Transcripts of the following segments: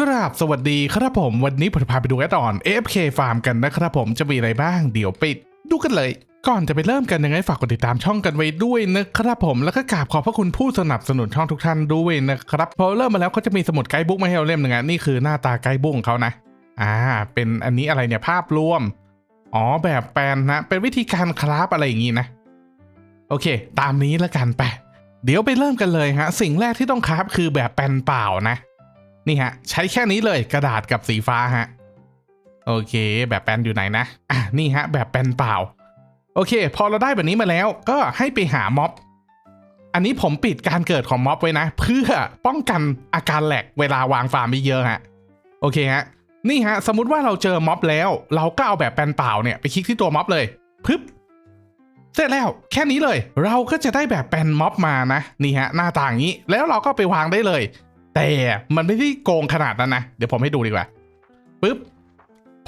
กราบสวัสดีครับผม วันนี้ผมจะพาไปดูแอดออน AFK Farm กันนะครับผมจะมีอะไรบ้างเดี๋ยวไปดูกันเลย ก่อนจะไปเริ่มกันยังไงฝากกดติดตามช่องกันไว้ด้วยนะครับผมแล้วก็กราบขอบพระคุณผู้สนับสนุนช่องทุกท่านด้วยนะครับพอเริ่มมาแล้วเขาจะมีสมุดไกด์บุ๊กมาให้เราเล่มหนึ่งอะนี่คือหน้าตาไกด์บุ๊กของเขานะ อ่า เป็นอันนี้อะไรเนี่ยภาพรวมอ๋อแบบแปลนนะ เป็นวิธีการคราฟอะไรอย่างงี้นะ โอเค ตามนี้แล้วกันไปเดี๋ยวไปเริ่มกันเลยฮะ สิ่งแรกที่ต้องคราฟคือแบบแปลนเปล่านะ นี่ฮะ ใช้แค่นี้เลยกระดาษกับสีฟ้าฮะ โอเค แบบแปลนอยู่ไหนนะ อะ นี่ฮะ แบบแปลนเปล่า โอเค พอเราได้แบบนี้มาแล้ว ก็ให้ไปหาม็อบ อันนี้ผมปิดการเกิดของม็อบไว้นะ เพื่อป้องกันอาการแหลกเวลาวางฟาร์มไปเยอะฮะ โอเคฮะ นี่ฮะ สมมติว่าเราเจอม็อบแล้ว เราก็เอาแบบแปลนเปล่าเนี่ยไปคลิกที่ตัวม็อบเลยพึบเสร็จแล้วแค่นี้เลย เราก็จะได้แบบแปลนม็อบมานะ นี่ฮะ หน้าต่างนี้แล้วเราก็ไปวางได้เลย แต่มันไม่ได้โกงขนาดนั้นนะ เดี๋ยวผมให้ดูดีกว่าปึ๊บ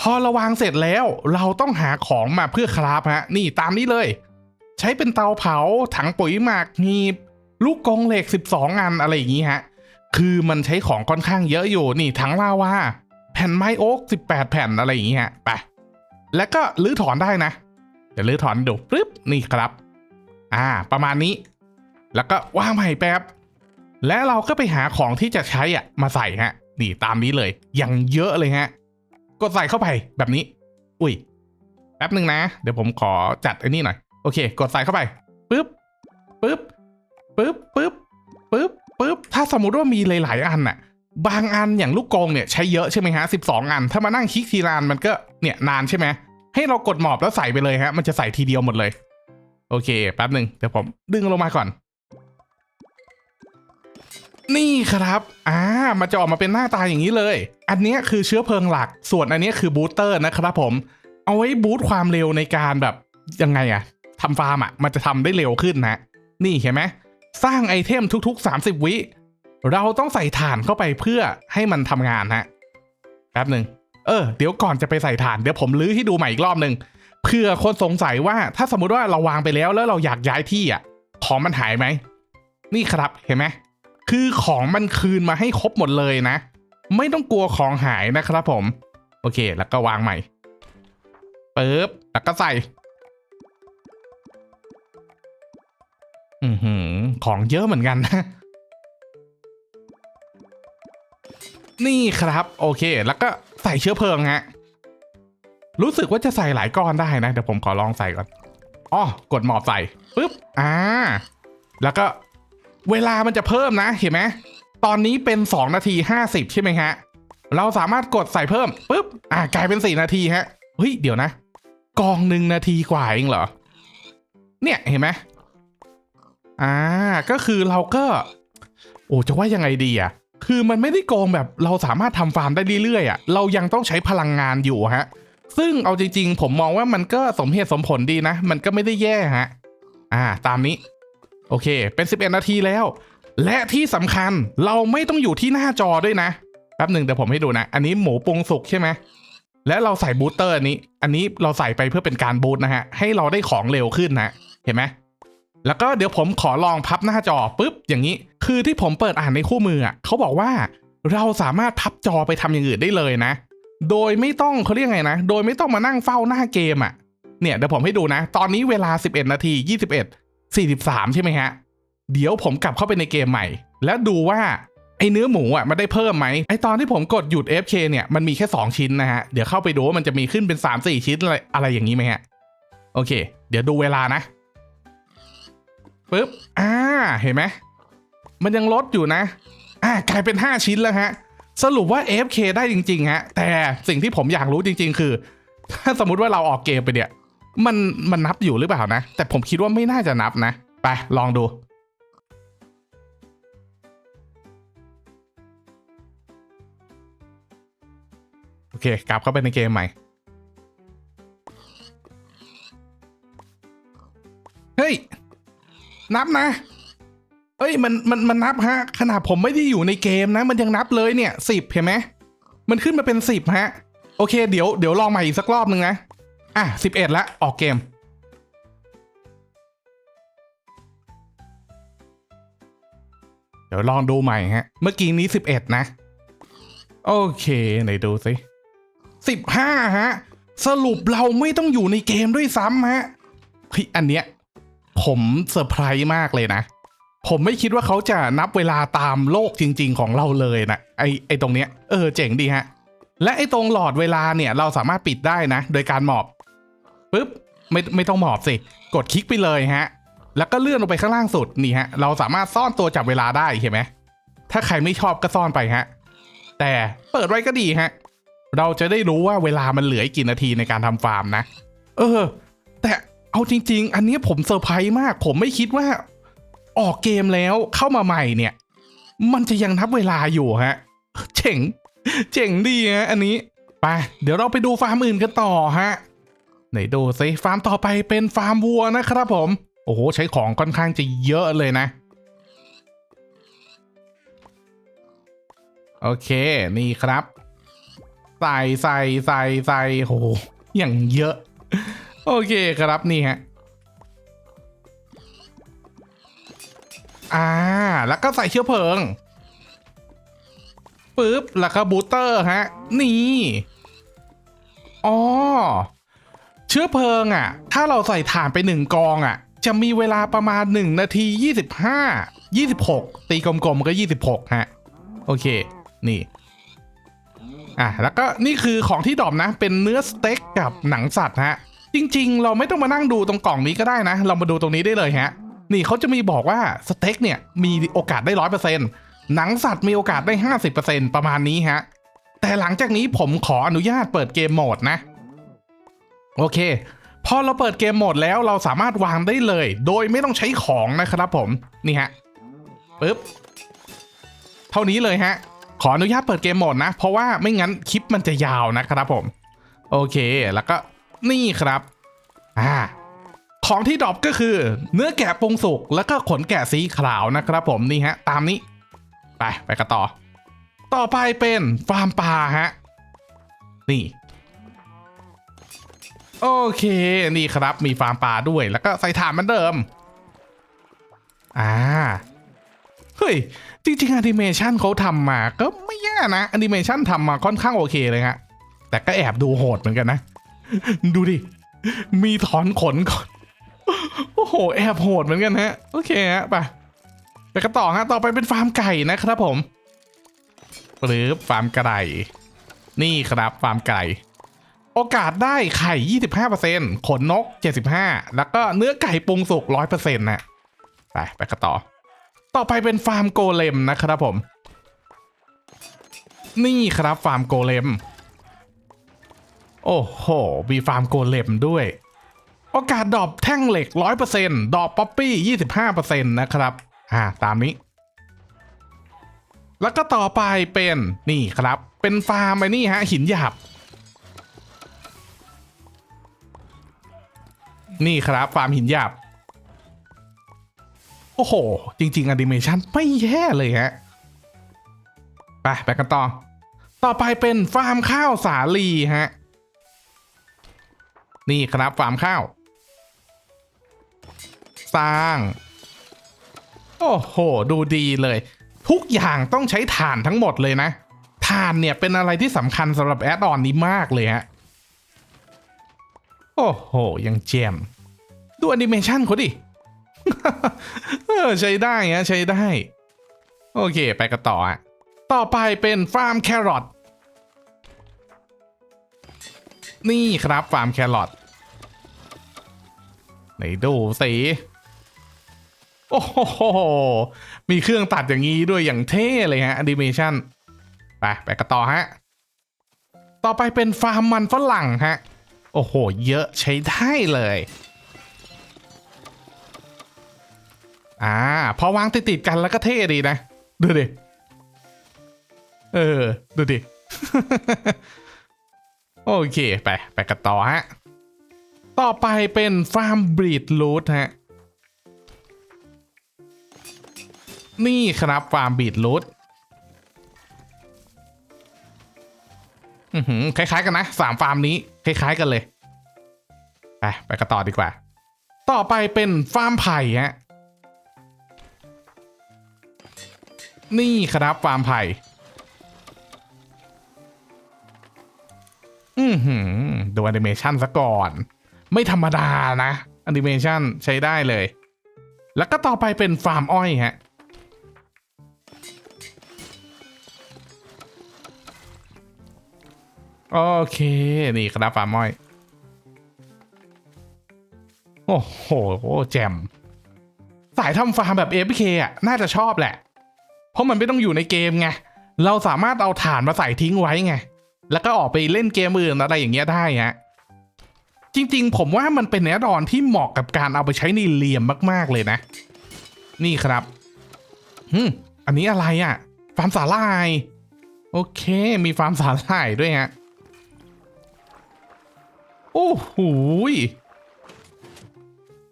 พอเราวางเสร็จแล้วเราต้องหาของมาเพื่อคราฟฮะ นี่ตามนี้เลย ใช้เป็นเตาเผาถังปุ๋ยหมักหีบลูกกรงเหล็ก 12 อันอะไรอย่างนี้ฮะ คือมันใช้ของค่อนข้างเยอะอยู่นี่ถังลาวาแผ่นไม้โอ๊ก18 แผ่นอะไรอย่างนี้ฮะไปแล้วก็ลื้อถอนได้นะเดี๋ยวลื้อถอนดูปึ๊บนี่ครับ อ่า ประมาณนี้ แล้วก็วางใหม่แป๊บ และเราก็ไปหาของที่จะใช้อะมาใส่ฮะนี่ตามนี้เลยอย่างเยอะเลยฮะกดใส่เข้าไปแบบนี้ อุ้ยแป๊บหนึ่งนะ เดี๋ยวผมขอจัดไอ้นี่หน่อย โอเค กดใส่เข้าไปปึ๊บปึ๊บปึ๊บปึ๊บปึ๊บปึ๊บถ้าสมมติว่ามีหลาย ๆ อันน่ะ บางอันอย่างลูกกรงเนี่ยใช้เยอะใช่ไหมฮะสิบสองอัน ถ้ามานั่งคลิกทีละอันมันก็เนี่ยนานใช่ไหมให้เรากดหมอบแล้วใส่ไปเลยฮะ มันจะใส่ทีเดียวหมดเลย โอเค แป๊บหนึ่งเดี๋ยวผมดึงลงมาก่อน นี่ครับอ่ามันจะออกมาเป็นหน้าตาอย่างนี้เลย อันนี้คือเชื้อเพลิงหลัก ส่วนอันนี้คือบูสเตอร์นะครับผม เอาไว้บูสต์ความเร็วในการแบบยังไงอะทำฟาร์มอะมันจะทำได้เร็วขึ้นนะ นี่เห็นไหมสร้างไอเทมทุก ๆ 30 วิ เราต้องใส่ถ่านเข้าไปเพื่อให้มันทำงานฮะแป๊บหนึ่งเออเดี๋ยวก่อนจะไปใส่ถ่านเดี๋ยวผมลื้อให้ดูใหม่อีกรอบหนึ่งเพื่อคนสงสัยว่าถ้าสมมติว่าเราวางไปแล้วแล้วเราอยากย้ายที่อะของมันหายไหมนี่ครับเห็นไหม คือของมันคืนมาให้ครบหมดเลยนะ ไม่ต้องกลัวของหายนะครับผม โอเค แล้วก็วางใหม่ปึ๊บแล้วก็ใส่ อือหือ ของเยอะเหมือนกันนะ นี่ครับ โอเค แล้วก็ใส่เชื้อเพลิงฮะ รู้สึกว่าจะใส่หลายก้อนได้นะ เดี๋ยวผมขอลองใส่ก่อนอ๋อกดหมอบใส่ปึ๊บ อ่า แล้วก็ เวลามันจะเพิ่มนะเห็นไหมตอนนี้เป็น 2 นาที 50 ใช่ไหมฮะ เราสามารถกดใส่เพิ่มปุ๊บอ่ากลายเป็น 4 นาทีฮะเฮ้ยเดี๋ยวนะ กองหนึ่งนาทีกว่าเองเหรอ เนี่ยเห็นไหมอ่าก็คือเราก็ โอ้จะว่ายังไงดีอะคือมันไม่ได้โกงแบบเราสามารถทำฟาร์มได้เรื่อยๆอะเรายังต้องใช้พลังงานอยู่ฮะ ซึ่งเอาจริงๆ ผมมองว่ามันก็สมเหตุสมผลดีนะ มันก็ไม่ได้แย่ฮะ อ่า ตามนี้ โอเค เป็น 11 นาทีแล้ว และที่สำคัญเราไม่ต้องอยู่ที่หน้าจอด้วยนะแป๊บหนึ่งเดี๋ยวผมให้ดูนะ อันนี้หมูปรุงสุกใช่ไหมและเราใส่บูสเตอร์อันนี้ อันนี้เราใส่ไปเพื่อเป็นการบูตนะฮะ ให้เราได้ของเร็วขึ้นนะ เห็นไหมแล้วก็เดี๋ยวผมขอลองพับหน้าจอปุ๊บอย่างนี้ คือที่ผมเปิดอ่านในคู่มืออะเขาบอกว่าเราสามารถพับจอไปทำอย่างอื่นได้เลยนะ โดยไม่ต้องเขาเรียกไงนะ โดยไม่ต้องมานั่งเฝ้าหน้าเกมอะ เนี่ยเดี๋ยวผมให้ดูนะ ตอนนี้เวลา 11 นาที 21 43 ใช่ไหมฮะ เดี๋ยวผมกลับเข้าไปในเกมใหม่ แล้วดูว่าไอเนื้อหมูอะมันได้เพิ่มไหมไอตอนที่ผมกดหยุด FK เนี่ยมันมีแค่ 2 ชิ้นนะฮะ เดี๋ยวเข้าไปดูว่ามันจะมีขึ้นเป็น 3 4 ชิ้นอะไรอะไรอย่างนี้ไหมฮะ โอเค เดี๋ยวดูเวลานะปึ๊บอ่าเห็นไหมมันยังลดอยู่นะอ่ากลายเป็น 5 ชิ้นแล้วฮะ สรุปว่า FK ได้จริง ๆ ฮะ แต่สิ่งที่ผมอยากรู้จริง ๆ คือ ถ้าสมมติว่าเราออกเกมไปเนี่ย มันมันนับอยู่หรือเปล่านะ แต่ผมคิดว่าไม่น่าจะนับนะ ไป ลองดูโอเค กลับเข้าไปในเกมใหม่ เฮ้ย นับนะ เอ้ย มัน มัน มันนับฮะ ขนาดผมไม่ได้อยู่ในเกมนะ มันยังนับเลยเนี่ยสิบเห็นไหม มันขึ้นมาเป็นสิบฮะ โอเค เดี๋ยว เดี๋ยวลองใหม่อีกสักรอบหนึ่งนะ อะสิบเอ็ดละออกเกม เดี๋ยวลองดูใหม่ฮะ เมื่อกี้นี้สิบเอ็ดนะ โอเค ไหนดูสิสิบห้าฮะ สรุปเราไม่ต้องอยู่ในเกมด้วยซ้ำฮะเฮ้ยอันเนี้ย ผมเซอร์ไพรส์มากเลยนะ ผมไม่คิดว่าเขาจะนับเวลาตามโลกจริง ๆ ของเราเลยนะไอไอตรงเนี้ยเออเจ๋งดีฮะและไอตรงหลอดเวลาเนี่ยเราสามารถปิดได้นะ โดยการหมอบ ปุ๊บไม่ไม่ต้องหมอบสิ กดคลิกไปเลยฮะ แล้วก็เลื่อนลงไปข้างล่างสุดนี่ฮะ เราสามารถซ่อนตัวจับเวลาได้เห็นไหมถ้าใครไม่ชอบก็ซ่อนไปฮะ แต่เปิดไว้ก็ดีฮะ เราจะได้รู้ว่าเวลามันเหลืออีกกี่นาทีในการทำฟาร์มนะ เออ แต่เอาจริง ๆ อันนี้ผมเซอร์ไพรส์มาก ผมไม่คิดว่า ออกเกมแล้วเข้ามาใหม่เนี่ย มันจะยังนับเวลาอยู่ฮะ เจ๋ง เจ๋งดีฮะอันนี้ ไป เดี๋ยวเราไปดูฟาร์มอื่นกันต่อฮะ ไหนดูสิฟาร์มต่อไปเป็นฟาร์มวัวนะครับผม โอ้โห ใช้ของค่อนข้างจะเยอะเลยนะ โอเค นี่ครับ ใส่ใส่ใส่ใส่โหอย่างเยอะ โอเคครับนี่ฮะอ่า แล้วก็ใส่เชื้อเพลิงปึ๊บแล้วก็บูสเตอร์ฮะ นี่อ๋อ เชื้อเพลิงอะ ถ้าเราใส่ถ่านไปหนึ่งกองอะ จะมีเวลาประมาณ 1 นาที 25 26 ตีกลมๆก็ 26 ฮะ โอเค นี่ อะ แล้วก็นี่คือของที่ดรอปนะ เป็นเนื้อสเต็กกับหนังสัตว์ฮะ จริงๆ เราไม่ต้องมานั่งดูตรงกล่องนี้ก็ได้นะ เรามาดูตรงนี้ได้เลยฮะ นี่เขาจะมีบอกว่าสเต็กเนี่ยมีโอกาสได้ร้อยเปอร์เซ็นต์หนังสัตว์มีโอกาสได้ห้าสิบเปอร์เซ็นประมาณนี้ฮะ แต่หลังจากนี้ผมขออนุญาตเปิดเกมโหมดนะ โอเค พอเราเปิดเกมโหมดแล้วเราสามารถวางได้เลย โดยไม่ต้องใช้ของนะครับผมนี่ฮะปึ๊บเท่านี้เลยฮะ ขออนุญาตเปิดเกมโหมดนะ เพราะว่าไม่งั้นคลิปมันจะยาวนะครับผม โอเคแล้วก็นี่ครับอ่าของที่ดรอปก็คือ เนื้อแกะปรุงสุกแล้วก็ขนแกะสีขาวนะครับผมนี่ฮะ ตามนี้ ไปไปกันต่อ ต่อไปเป็นฟาร์มปลาฮะ นี่ โอเค นี่ครับมีฟาร์มปลาด้วยแล้วก็ใส่ถ่านเหมือนเดิม อ่า เฮ้ย จริงๆแอนิเมชันเขาทำมาก็ไม่แย่นะแอนิเมชันทำมาค่อนข้างโอเคเลยฮะแต่ก็แอบดูโหดเหมือนกันนะ ดูดิ มีถอนขนก่อน โอ้โห แอบโหดเหมือนกันฮะ โอเคฮะไปไปกันต่อฮะ ต่อไปเป็นฟาร์มไก่นะครับผม หรือฟาร์มไก่ นี่ครับฟาร์มไก่ โอกาสได้ไข่ 25%ขนนก 75 แล้วก็เนื้อไก่ปรุงสุก 100%นะ ไป ไปกันต่อ ต่อไปเป็นฟาร์มโกเลมนะครับผม นี่ครับฟาร์มโกเลม โอ้โห มีฟาร์มโกเลมด้วย โอกาสดอปแท่งเหล็ก 100%ดรอปป๊อปปี้ 25%นะครับ อ่า ตามนี้ แล้วก็ต่อไปเป็นนี่ครับ เป็นฟาร์มไอ้นี่ฮะหินหยาบ นี่ครับฟาร์มหินหยาบ โอ้โห จริง ๆแอนิเมชันไม่แย่เลยฮะ ไป ไปกันต่อ ต่อไปเป็นฟาร์มข้าวสาลีฮะ นี่ครับฟาร์มข้าว สร้าง โอ้โห ดูดีเลย ทุกอย่างต้องใช้ถ่านทั้งหมดเลยนะถ่านเนี่ยเป็นอะไรที่สำคัญสำหรับแอดออนนี้มากเลยฮะ โอ้โห ยังเจม ดูแอนิเมชันเขาดิเออใช้ได้ฮะใช้ได้ โอเค ไปกันต่ออะต่อไปเป็นฟาร์มแครอทนี่ครับฟาร์มแครอทไหนดูสิโอ้โห มีเครื่องตัดอย่างนี้ด้วยอย่างเท่เลยฮะแอนิเมชันไป ไปกันต่อฮะ ต่อไปเป็นฟาร์มมันฝรั่งฮะ โอ้โห เยอะใช้ได้เลย อ่า พอวางติดๆกันแล้วก็เท่ดีนะ ดูดิ เออ ดูดิ โอเค ไป ไปกันต่อฮะ ต่อไปเป็นฟาร์มบรีดรูทฮะ นี่ครับฟาร์มบีดรูทอือหือคล้ายๆกันนะสามฟาร์มนี้ คล้าย ๆ กันเลย ไป ไปกันต่อดีกว่า ต่อไปเป็นฟาร์มไผ่ฮะ นี่ครับฟาร์มไผ่อือหือดูแอนิเมชันซะก่อน ไม่ธรรมดานะแอนิเมชันใช้ได้เลย แล้วก็ต่อไปเป็นฟาร์มอ้อยฮะโอเค นี่ครับฟาร์มอ้อย โอ้โหแจมสายทำฟาร์มแบบ APK อะ น่าจะชอบแหละ เพราะมันไม่ต้องอยู่ในเกมไง เราสามารถเอาฐานมาใส่ทิ้งไว้ไง แล้วก็ออกไปเล่นเกมอื่นอะไรอย่างเงี้ยได้ฮะ จริงๆ ผมว่ามันเป็นแอดออนที่เหมาะกับการเอาไปใช้ในเหลี่ยมมากๆเลยนะ นี่ครับฮึมอันนี้อะไรอะ่ะ ฟาร์มสาหร่าย โอเค มีฟาร์มสาหร่ายด้วยฮะ โอ้โห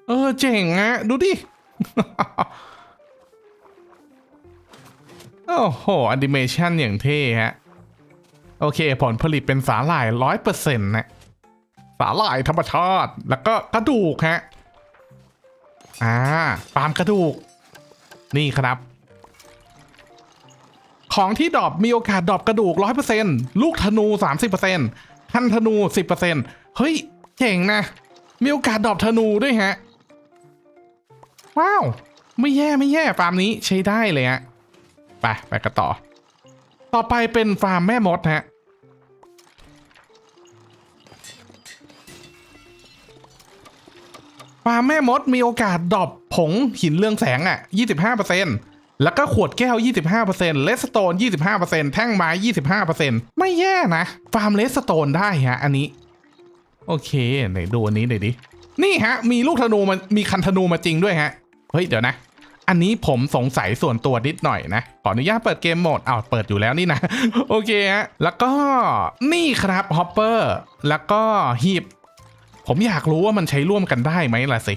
เออเจ๋งอะดูดิ โอ้โหแอนิเมชันอย่างเท่ฮะ โอเค ผลผลิตเป็นสาหร่ายร้อยเปอร์เซ็นต์นะ สาหร่ายธรรมชาติ แล้วก็กระดูกฮะ อ่าปาล์มกระดูก นี่ครับ ของที่ดรอปมีโอกาสดรอปกระดูก100%ลูกธนู30%ทันธนู10%เฮ้ย เจ๋งนะ มีโอกาสดรอปธนูด้วยฮะ ว้าว ไม่แย่ไม่แย่ฟาร์มนี้ใช้ได้เลยฮะ ไปไปกันต่อ ต่อไปเป็นฟาร์มแม่มดฮะฟาร์มแม่มดมีโอกาสดรอปผงหินเรืองแสงอะ 25%แล้วก็ขวดแก้ว 25%เลสโตน 25%แท่งไม้ 25%ไม่แย่นะ ฟาร์มเลสโตนได้ฮะอันนี้ โอเคไหนดูอันนี้หน่อยดิ นี่ฮะ มีลูกธนูมามีคันธนูมาจริงด้วยฮะ เฮ้ย เดี๋ยวนะ อันนี้ผมสงสัยส่วนตัวนิดหน่อยนะ ขออนุญาตเปิดเกมโหมดอ้าวเปิดอยู่แล้วนี่นะ โอเคฮะ แล้วก็นี่ครับฮอปเปอร์แล้วก็หีบ ผมอยากรู้ว่ามันใช้ร่วมกันได้ไหมล่ะสิ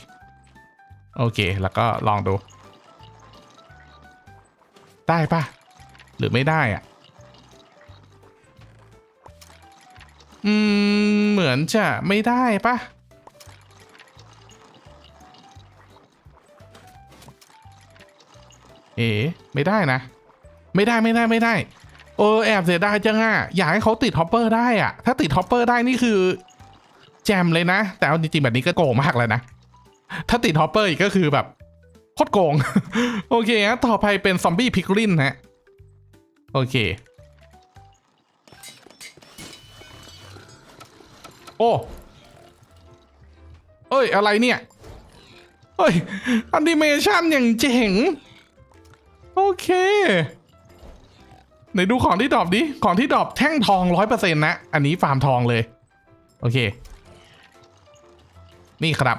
โอเค แล้วก็ลองดู ได้ปะหรือไม่ได้อะอืม เหมือนจะไม่ได้ปะ เอ๋ไม่ได้นะ ไม่ได้ไม่ได้ไม่ได้ เออแอบเสียดายจังอะอยากให้เขาติดฮอปเปอร์ได้อะถ้าติดฮอปเปอร์ได้นี่คือ แจมเลยนะ แต่เอาจริงๆแบบนี้ก็โกงมากเลยนะ ถ้าติดฮอปเปอร์อีกก็คือแบบโคตรโกง โอเคฮะต่อไปเป็นซอมบี้พิกลินฮะ โอเค โอ้เอ้ย อะไรเนี่ยเฮ้ยแอนิเมชันอย่างเจ๋ง โอเคไหนดูของที่ดรอปดิ ของที่ดรอปแท่งทองร้อยเปอร์เซ็นต์นะ อันนี้ฟาร์มทองเลย โอเค นี่ครับ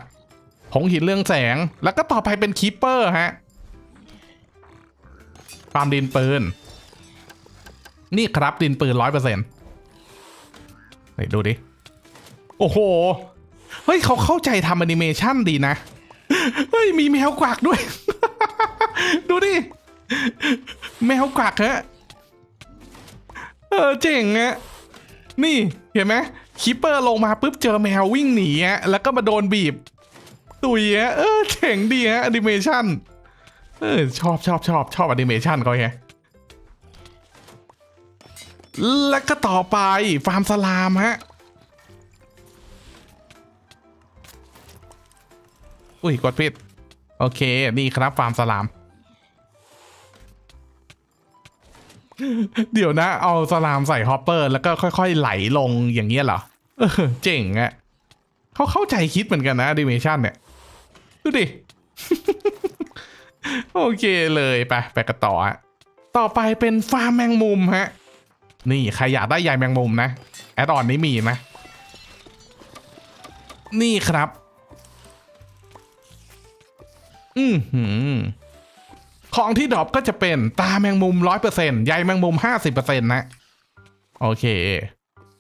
ผงหินเรื่องแสง แล้วก็ต่อไปเป็นคีปเปอร์ฮะ ฟาร์มดินปืน นี่ครับดินปืนร้อยเปอร์เซ็นต์ไหนดูดิ โอ้โห เฮ้ยเขาเข้าใจทำแอนิเมชันดีนะ เฮ้ย มีแมวกวักด้วย ดูดิ แมวกักฮะเออเจ๋งอะนี่เห็นไหมคิปเปอร์ลงมาปุ๊บเจอแมววิ่งหนีอะแล้วก็มาโดนบีบ ตุยอะเออเจ๋งดีฮะแอนิเมชันเออชอบชอบชอบชอบแอนิเมชันเขาแฮะแล้วก็ต่อไปฟาร์มสลามฮะอุ้ยกดผิดโอเค นี่ครับฟาร์มสลาม เดี๋ยวนะ เอาสลามใส่ฮอปเปอร์ แล้วก็ค่อยๆไหลลงอย่างเงี้ยเหรอเออเจ๋งอะเขาเข้าใจคิดเหมือนกันนะดิเมชันเนี่ย ดูดิ โอเคเลยไปไปกันต่อฮะต่อไปเป็นฟาร์มแมงมุมฮะ นี่ใครอยากได้ใยแมงมุมนะ แอดออนนี้มีไหมนี่ครับ อือหือ ของที่ดรอปก็จะเป็นตาแมงมุมร้อยเปอร์เซ็นต์ใยแมงมุมห้าสิบเปอร์เซ็นต์นะ โอเค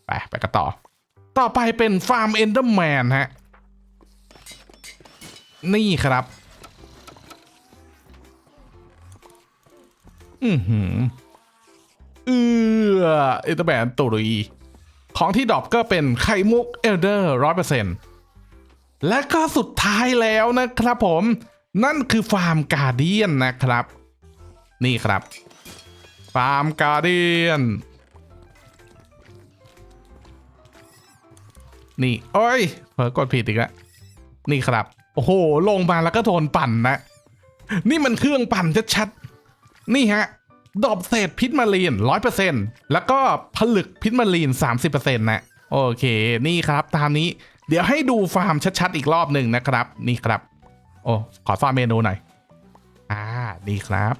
ไป ไปกันต่อ ต่อไปเป็นฟาร์มเอนเดอร์แมนฮะ นี่ครับ อือหือเออเอนเดอร์แมนตุรีของที่ดรอปก็เป็นไข่มุกเอลเดอร์ร้อยเปอร์เซ็นต์และก็สุดท้ายแล้วนะครับผม นั่นคือฟาร์มการเดียนนะครับ นี่ครับ ฟาร์มการเดียน นี่โอ้ยเผลอกดผิดอีกแล้วนี่ครับ โอ้โห ลงมาแล้วก็โดนปั่นนะ นี่มันเครื่องปั่นชัดๆนี่ฮะดอบเศษพิษมารีนร้อยเปอร์เซ็นแล้วก็ผลึกพิษมารีนสามสิบเปอร์เซ็นต์นะ โอเค นี่ครับ ตามนี้ เดี๋ยวให้ดูฟาร์มชัดๆ อีกรอบหนึ่งนะครับ นี่ครับ โอ้ขอฟาร์มเมนูหน่อย อ่า ดีครับ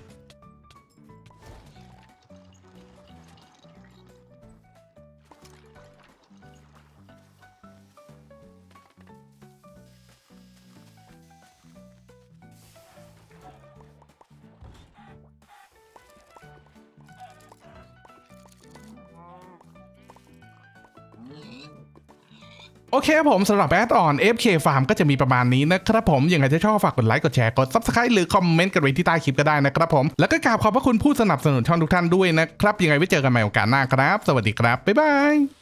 โอเคครับผมสำหรับแอดออน FK Farm ก็จะมีประมาณนี้นะครับผมยังไงถ้าชอบฝากกดไลค์กดแชร์กด Subscribe หรือคอมเมนต์กันไว้ที่ใต้คลิปก็ได้นะครับผมแล้วก็กราบขอบพระคุณผู้สนับสนุนช่องทุกท่านด้วยนะครับยังไงไว้เจอกันใหม่โอกาสหน้าครับ สวัสดีครับบ๊ายบาย